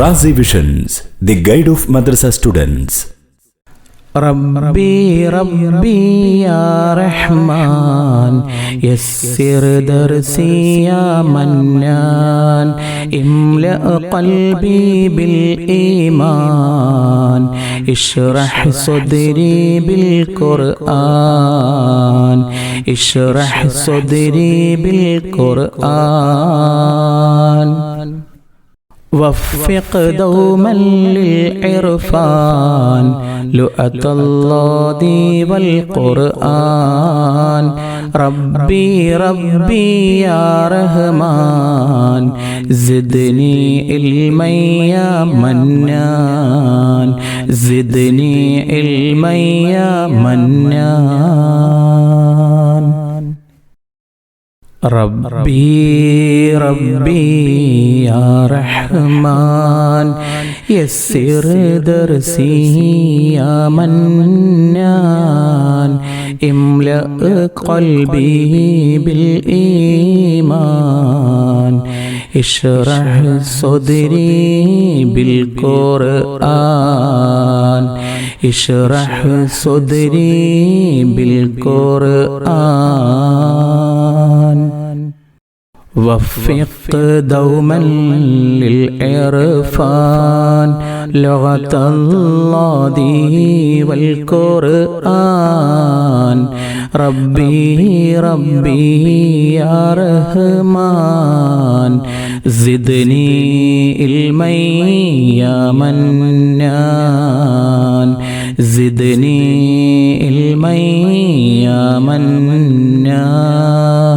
Razi visions the guide of madrasa students ربي ربي يا رحمن يسر درسي يا منان املأ قلبي بالإيمان اشرح صدري بالقرآن اشرح صدري بالقرآن وفق دوما للعرفان. لؤة الله والقرآن. ربي ربي يا رحمن. زدني علما يا منان. زدني علما يا منان. ربي ربي يا رحمن يسر درسي يا منان املأ قلبي بالإيمان اشرح صدري بالقرآن اشرح صدري بالقرآن. وفق دوما للعرفان لغة الله والقرآن. ربي ربي يا رحمن زدني علما يا منان. زدني علما يا منان.